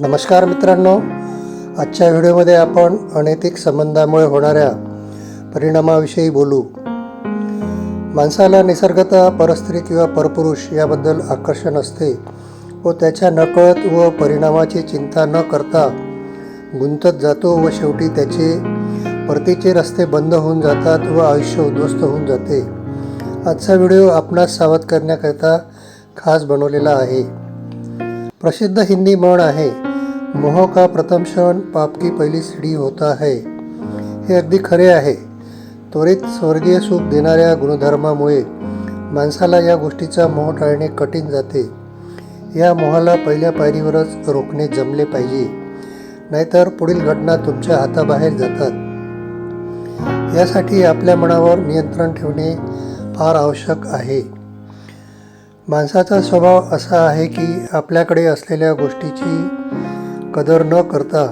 नमस्कार मित्रांनो. आजच्या व्हिडिओमध्ये आपण अनैतिक संबंधामुळे होणाऱ्या परिणामाविषयी बोलू. माणसाला निसर्गतः परस्त्री किंवा परपुरुष याबद्दल आकर्षण असते व त्याच्या नकळत व परिणामाची चिंता न करता गुंतत जातो व शेवटी त्याचे परतीचे रस्ते बंद होऊन जातात व आयुष्य उद्ध्वस्त होऊन जाते. आजचा व्हिडिओ आपणास सावध करण्याकरिता खास बनवलेला आहे. प्रसिद्ध हिंदी म्हण आहे मोह का प्रथम क्षण पाप की पहिली सीडी होता है. हे अगदी खरे आहे. त्वरित स्वर्गीय सुख देणाऱ्या गुणधर्मामुळे माणसाला या गोष्टीचा मोह टाळणे कठीण जाते. या मोहाला पहिल्या पायरीवरच रोखणे जमले पाहिजे. नाहीतर पुढील घटना तुमच्या हाताबाहेर जातात. यासाठी आपल्या मनावर नियंत्रण ठेवणे फार आवश्यक आहे. माणसाचा स्वभाव असा आहे की आपल्याकडे असलेल्या गोष्टीची कदर न करता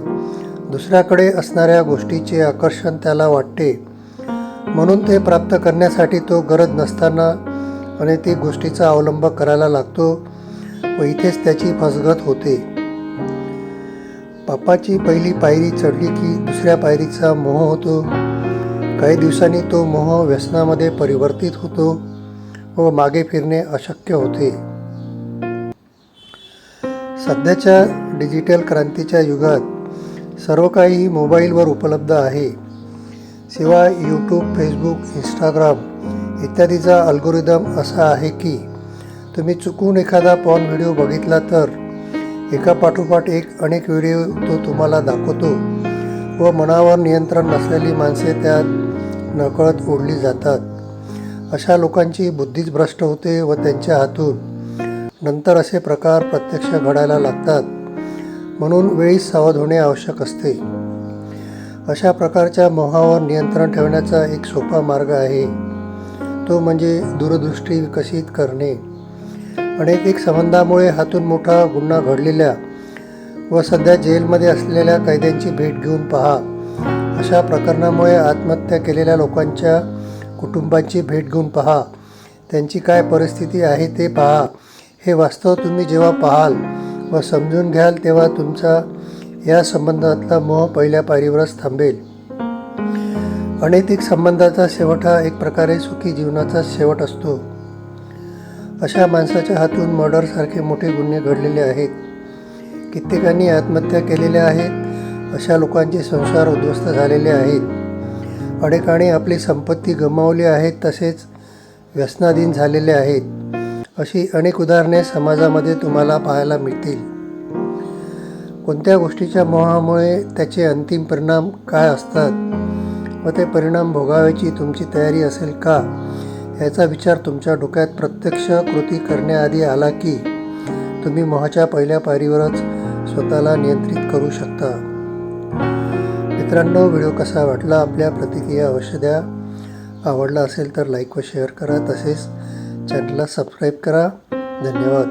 दुसऱ्याकडे असणाऱ्या गोष्टीचे आकर्षण त्याला वाटते. म्हणून ते प्राप्त करण्यासाठी तो गरज नसताना आणि ती गोष्टीचा अवलंब करायला लागतो व इथेच त्याची फसगत होते. पापाची पहिली पायरी चढली की दुसऱ्या पायरीचा मोह होतो. काही दिवसांनी तो मोह व्यसनामध्ये परिवर्तित होतो. व मागे फिरणे अशक्य होते. सध्याच्या डिजिटल क्रांतीच्या युगात सर्व काही मोबाईलवर उपलब्ध आहे. शिवाय यूट्यूब फेसबुक इंस्टाग्राम इत्यादीचा अल्गोरिदम असा आहे की तुम्ही चुकून एखादा पॉन व्हिडिओ बघितला तर एका पाठोपाठ एक अनेक व्हिडिओ तो तुम्हाला दाखवतो व मनावर नियंत्रण नसलेली माणसे त्यात नकळत ओढली जातात. अशा लोकांची बुद्धीच भ्रष्ट होते व त्यांच्या हातून नंतर असे प्रकार प्रत्यक्ष घडायला लागतात. म्हणून वेळीच सावध होणे आवश्यक असते. अशा प्रकारच्या मोहावर नियंत्रण ठेवण्याचा एक सोपा मार्ग आहे. तो म्हणजे दूरदृष्टी विकसित करणे. अनैतिक संबंधामुळे हातून मोठा गुन्हा घडलेल्या व सध्या जेलमध्ये असलेल्या कैद्यांची भेट घेऊन पहा. अशा प्रकरणामुळे आत्महत्या केलेल्या लोकांच्या कुटुंबांची भेट घेऊन पहा. त्यांची काय परिस्थिती आहे ते पहा. हे वास्तव तुम्ही जेव्हा पाहाल व समजून घ्याल तेव्हा तुमचा या संबंधातला मोह पहिल्या पायरीवरच थांबेल. अनैतिक संबंधाचा शेवट हा एक प्रकारे सुखी जीवनाचा शेवट असतो. अशा माणसाच्या हातून मर्डरसारखे मोठे गुन्हे घडलेले आहेत. कित्येकांनी आत्महत्या केलेल्या आहेत. अशा लोकांचे संसार उद्ध्वस्त झालेले आहेत. अनेकांनी आपली संपत्ती गमावली आहेत तसेच व्यसनाधीन झालेले आहेत. अशी अनेक उदाहरणे समाजामध्ये तुम्हाला पाहायला मिळतील. कोणत्या गोष्टीच्या मोहामुळे त्याचे अंतिम परिणाम काय असतात? व ते परिणाम भोगावायची तुमची तयारी असेल का? याचा विचार तुमच्या डोक्यात प्रत्यक्ष कृती करण्याआधी आला की तुम्ही मोहाच्या पहिल्या पायरीवरच स्वतःला नियंत्रित करू शकता. मित्रांनो व्हिडिओ कसा वाटला आपल्या प्रतिक्रिया अवश्य द्या. आवडला असेल तर लाईक व शेअर करा. तसेच चॅनलला सबस्क्राईब करा. धन्यवाद.